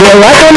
देवा तुला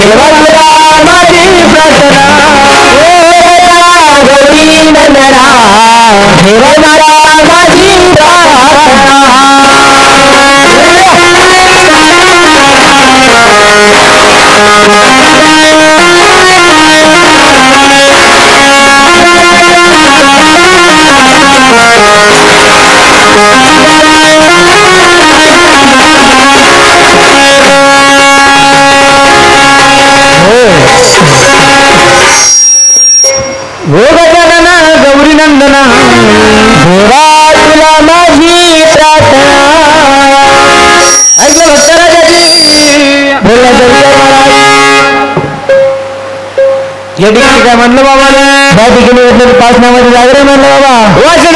देवा तुला माझी प्रार्थना गौरी नंदना नावाचे जागरण म्हणलं बाबा. वाचे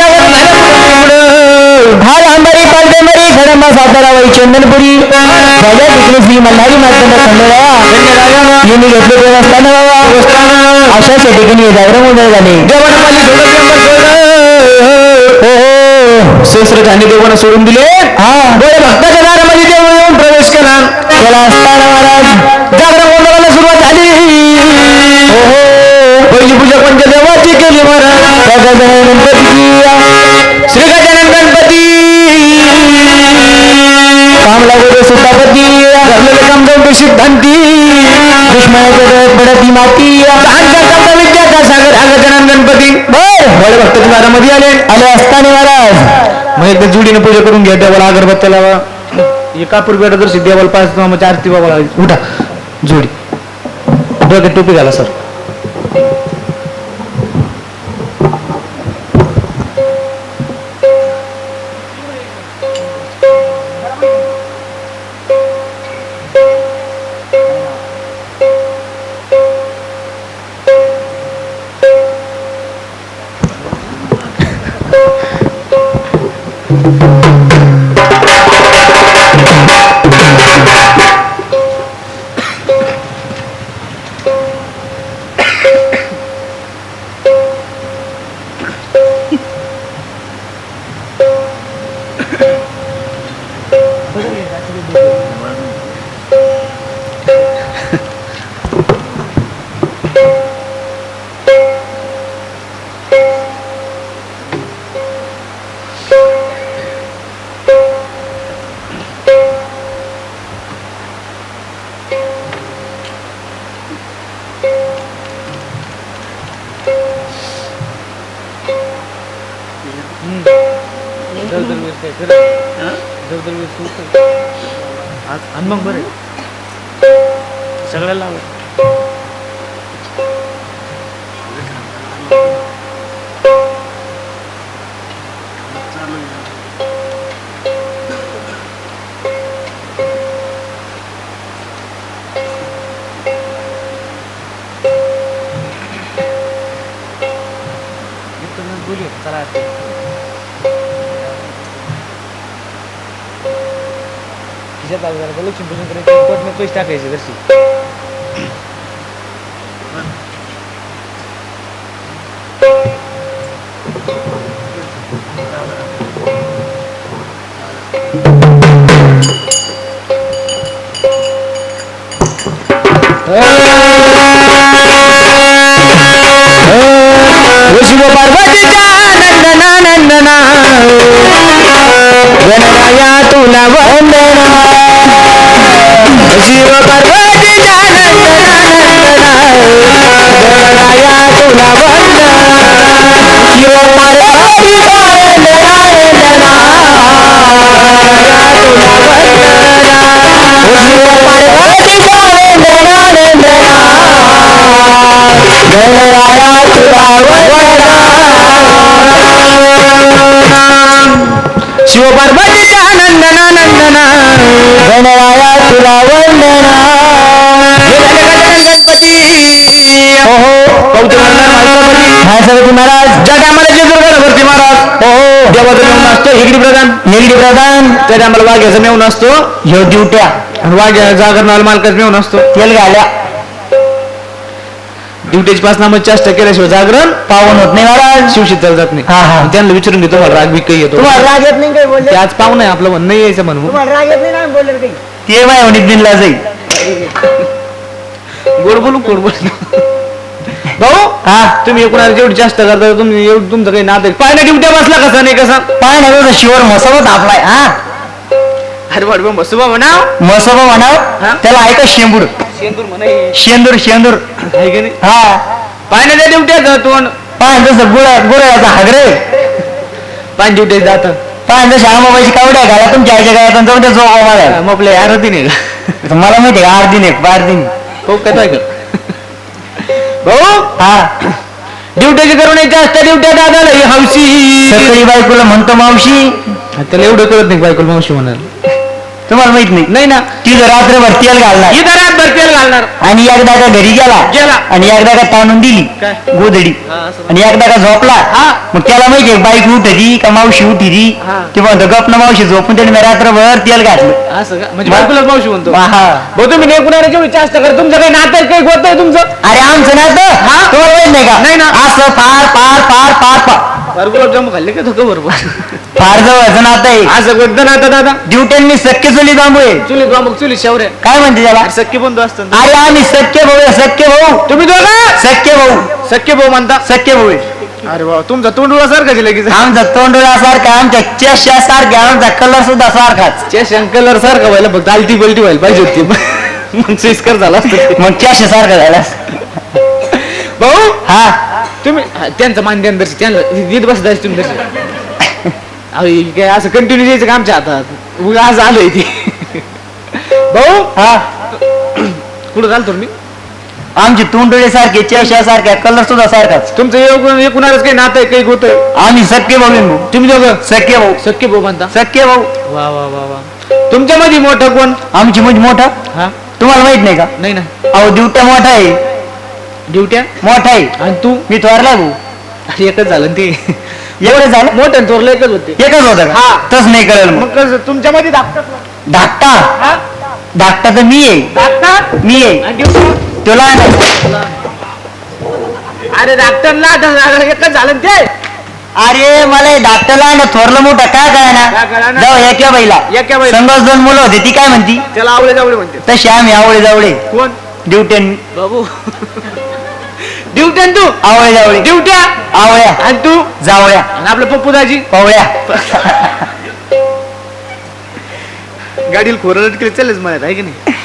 हा लांबारी पालटेमारी खडंबा सातारा वै चंदनपुरी. राजा ठिकाणी श्री मल्हारी मार्तंड खंडोळा यांनी घेतले देवस्थान बाबा. अशाच या ठिकाणी जागरण मोदळ झाले. सहस्र धान्य देवानं सोडून दिले. हा. बरं भक्ताच्या दारामध्ये देव येऊन प्रवेश केला. त्याला असताना महाराज. पंचदेवाची केली महाराज त्या गजानन गणपतीची श्री गजानन गणपती काम लागू सुतापती घरलेले काम जाऊन सिद्धांती दुश्मनाच्या पडती माती लहानच्या विद्याचा सागर हा गजानन गणपती बर बडे तुम्हाला मध्ये आले आले असताना महाराज मग एकदा जुडीने पूजा करून घ्या देवाला अगरबत्त्या लावा एका पूर्वी जर सिद्धेवाला पाच मग आरती बाबा उठा जोडी डोक्यात टोपी घाला सर आणि मग बरं. सगळ्याला लावलं चला आलं जरा लक्ष्मीपूजन करायची कोटने पैसे टाकायचे जशी शिव पार्वतीच्या नंदना नंदना गणराया तुला वंदना शिव पार्वतीच्या नंदना नंदना महासरथी महाराज. ज्या टायमाला जेजूर गणपती महाराज. हो हो. देवाचं मेवून असतो हिगडी प्रधान. हिगडी प्रधान. त्या टायमाला वाघ्याचा मेवून असतो. ह्यो ड्युट्या आणि वाघ्या जागरणाला मालकाचा मेवून असतो. तेल घाल्या. ड्युटीची पाच नामत चेष्टा केल्याशिवाय जागरण पावन होत नाही महाराज. शिवशीतल जात नाही. हा, हा. त्यांना विचारून घेतो मला राग बी काही येतो. राग येत नाही काही बोलले? ते आज पाहुणं आहे आपलं म्हणणं नाही यायचं म्हणून. राग येत नाही ना बोलले काही? ते माय दिनला जाईल. गोड बोलू गोड बोलू. भाऊ हा? तुम्ही एकूण जेवढी चेष्टा करता तुम्ही एवढं तुमचं काही नातं ना ड्युट्या बसला कसा नाही कसा? पाय ना शिवर मसोबा आपलाय हा? अरे वाट बसू बा म्हणा मसोबा हा? म्हणाव त्याला ऐका शेंबूड शेंदूर म्हणा. शेंदूर शेंदूर. आहे की नाही? हा. पाय ना त्या ड्युट्या तोंड पाय जसं गुळा गुळाचा हागरे. पाय ड्युट्या जात पाय जसं आमाबाईची कावड्या घाला तुमच्या आईच्या गावात जाऊन त्या जोगा मला मग आपल्या आरती नाही का? मला माहिती आहे आठ दिन एक बार दिन हो काय काय भाऊ हा. ड्युट्याची करून जास्त ड्युट्या दादाला ही हौशी. सकाळी बायकोला म्हणतो मावशी. त्याला एवढं कळत नाही बायकोल मावशी म्हणाल तुम्हाला माहीत नाही. नाही ना. तिथं रात्रभर तेल घालणार. ही दरात भरतेल घालणार. आणि एकदा का घरी गेला. गेला. आणि एकदा का ताणून दिली. काय? हा, असं. आणि एकदा का झोपला. हा. मग त्याला माहिती आहे बाईक उठती का मावशी उठती? हा. ते म्हणतो गप ना मावशी झोपून त्याने मी रात्रभर तेल घातलं. असं का? म्हणजे मा- बायकोला मावशी म्हणतो. हा. भाऊ तुम्ही नाही कुणाला जेवढी जास्त कर तुमचं काही नातं आहे, काही होत आहे तुमचं? अरे आमचं ना तर हा? तुम्हाला माहीत नाही का? नाही ना. असं फार फार फार फार फार. फार गुलाबजाम खाल्ले का तो बरोबर? फार जवळचं नातं आहे. असं कोणतं नातं दादा. ड्युट्यांनी सख्य चुली जांभू आहे चुली मग चुली शौर्य काय म्हणते त्याला? सख्य बंधू असतात अरे आम्ही सख्य भाऊ आहे, सख्य भाऊ. तुम्ही दोघं? सख्य भाऊ. सख्य भाऊ म्हणता? सख्य भाऊ आहे. अरे भाऊ तुमचा तोंडुळा सारखा लगेच आमचा तोंडोळ्यासारखा आमच्या चेष्या सारखा आमचा कलर सुद्धा सारखाच. च्या शंकलर सारखा व्हायला फक्त आलती बलटी व्हायला पाहिजे होती. मग सोयीस्कर झाला असतं. मग चेष्या सारखा झाला भाऊ? हा. तुम्ही हा, त्यांचं मान द्या दर्शी त्यांना नीट बसतायच तुम्ही दर्शी अहो हे काय असं कंटिन्यू द्यायचं का आमच्या हातात? उगा आज आलोय ते. भाऊ? हा. कुठं झालं तुम्ही? आमची तोंडोळे सारखे चेष्या सारख्या कलर सुद्धा सारखाच. तुमचं एकूण एकूणारच काही नातं आहे काही होतं आम्ही सख्य भाऊ आहे भाऊ तुम्ही दोघं? सख्य भाऊ. सख्य भाऊ म्हणता? सख्य भाऊ. वा वा वा वा. तुमच्या मध्ये मोठं कोण? आमची म्हणजे मोठा? हा? तुम्हाला माहीत नाही का? नाही ना. अहो दिवट्या मोठा आहे. ड्युट्या? मोठा आहे. आणि तू? मी थोरला भाऊ. एकच झालं ना ते. एवढं झालं? मोठं आणि थोरलं एकच होते. एकच होतं का? हा. तस नाही कळलं मग. मग कसं तुमच्या मध्ये धाकटा धाकटा? हा? धाकटा तर मी आहे. धाकटा? मी आहे. आणि ड्युट्या? तो लहान आहे. अरे धाकटांना एकच झालं ना ते. अरे मला हे धाकटा लहान आहे, थोरलं मोठं काय काय ना? जाऊ एका बाईला. एका बाईला. संघच दोन मुलं होती ती काय म्हणती? त्याला आवळे जावळे म्हणते. तशी आम्ही आवळे जावळे कोण ड्युट्यान बाबू. ड्युट्या आणि तू? आवळे जावळे ड्युट्या आवळ्या. आणि तू? जावळ्या. आणि आपलं पप्पू दाजी पवळ्या. गाडीला खोरं केलं चालेल मला आहे की नाही?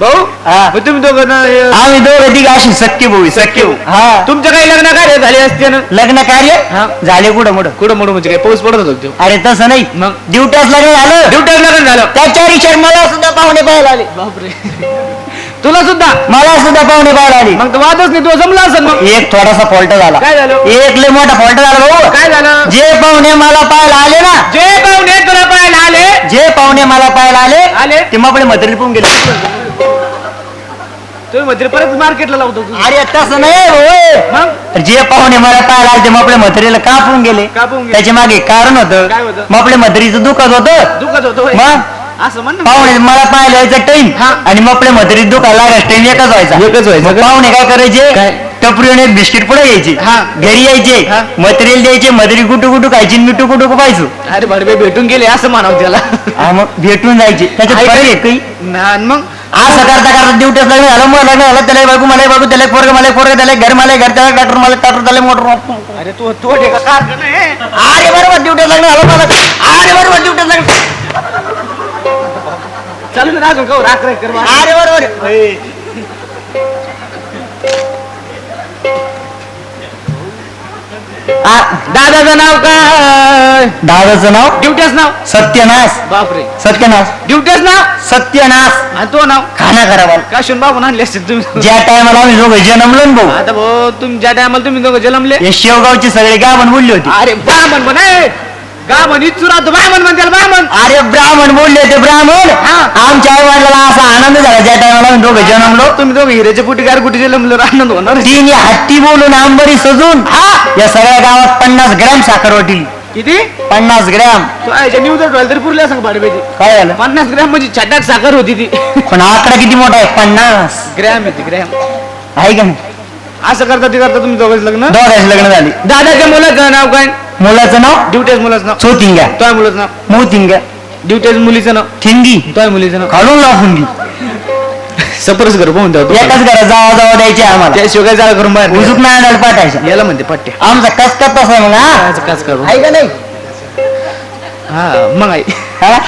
भाऊ हा. मग तुम्ही दोघं ना, हे- आम्ही दोघं तिघ अशी सख्य भाऊ सख्य भाऊ. हा. तुमचं काही लग्न कार्य झाले असते ना? लग्न कार्य हा. झाले कुठं मोठं कुठं मोठं म्हणजे काय? पाऊस पडत होतो तो? अरे तसं नाही. मग? ड्युट्याच लग्न झालं. ड्युटी लग्न झालं. त्याच्या रिक्षात मला सुद्धा पाहुणे पाहायला आले. बापरे. तुला सुद्धा. मला सुद्धा पाहुणे पाहायला आले. मग वादच नाही तुला जमला असेल मग. एक थोडासा फॉल्ट झाला. काय झालं? एक लय मोठा फॉल्ट झाला भाऊ. काय झालं? जे पाहुणे मला पाहायला आले ना. जे पाहुणे तुला पाहायला आले. जे पाहुणे मला पाहायला आले आले? ते मग मथरी पाहून गेले. तुम्ही मध्ये परत मार्केटला लावतो तू. अरे तसं नाही भाऊ. मग? जे पाहुणे मला पाहायला आले ते मग आपल्या मथरीला कापून गेले. कापून गेले. त्याच्यामागे कारण होतं. काय होतं? मग आपल्या मथरीचं दुखत होतं. दुखत होतो होय. मग? असं म्हण ना. पाहुणे मला पाहायला यायचा टाइम हा. आणि मग आपल्या मथरीत दुखायला लागायचा टाइम एकच व्हायचा एकच व्हायचा मग का? पाहुणे काय करायचे काय? टपरीने बिस्किट पुढे यायचे हा. घरी यायचे हा. मटेरियल द्यायचे मदरी गुटू गुटू खायची मी टुकू टुकू पाहायचो अरे भडबे भेटून गेले असं म्हणावं त्याला हा, मग भेटून जायचे त्याच्यात फरक आहे काही ना, आणि मग असं करता करता ड्युटीच लग्न झालं मग लग्न झालं त्याला बायको मला बायको त्याला एक पोरग मला एक पोरग त्याला एक घर मला एक घर त्याला ट्रॅक्टर मला ट्रॅक्टर त्याला मोटर अरे तू तू ठेका कारखाना आहे. अरे बरोबर ड्युटीच लग्न झालं मला अरे बरोबर ड्युटीच लग्न चालू ना अजून कहू राख राख कर बा. अरे बरोबर आ, दादाचं नाव काय? दादाचं नाव? ड्युट्याच नाव? सत्यनाश. बापरे. सत्यनाश. ड्युट्याच नाव? सत्यनाश. आणि तो नाव? खाना खराब काशून बाबून आणले असतील तुम्ही. ज्या टायमाला आम्ही दोघं जन्मलो ना भाऊ. आता भाऊ तुम्ही ज्या टायमाला तुम्ही दोघं जन्मले? हे शेवगावची सगळी गाभण बोलली होती. अरे ब्राह्मण पण आहे गाभण इचुरा तो ब्राह्मण म्हणते ब्राह्मण. अरे ब्राह्मण बोलले होते ब्राह्मण. हा. आमच्या आई वडिलांना असा आनंद झाला ज्या टायमाला दोघं जन्मलो. तुम्ही दोघं हिऱ्याचे कुठे गार कुठे जन्मलो आनंद होणार. तिने हत्ती बोलून आंबरी सजून या सगळ्या गावात पन्नास ग्रॅम साखर वाटली किती? पन्नास ग्रॅम. तो न्यूज तरी पुरल्या सांग भाडब्याची काय झालं? पन्नास ग्रॅम म्हणजे छटाक साखर होती ती. पण आकडा किती मोठा आहे? पन्नास. ग्रॅम येते ग्रॅम. आहे का असं करता ते करता तुम्ही दोघांचं लग्न? दोघांचे लग्न झाले. दादाच्या मुलाचं नाव काय? मुलाचं नाव? ड्युटेज मुलाचं नाव. चोथिंग्या तोय मुलाचं नाव. मोतिंग्या. ड्युटेज मुलीचं नाव. थिंगी. तोय मुलीचं नाव. खालून लावून सपरच घर पाहून द्या एकाच घरात जावा जावा द्यायचे आम्हाला. त्याशिवाय काय जाळ करून बाहेर उजूक नाही आणायला पाठायचं. याला म्हणते पट्टे आमचा कस कस तसा मग हा काच काच करू? आहे का नाही? हा मग आई हा?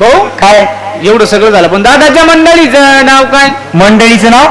भाऊ काय? एवढं सगळं झालं. पण दादाच्या मंडळीचं नाव काय? मंडळीचं नाव?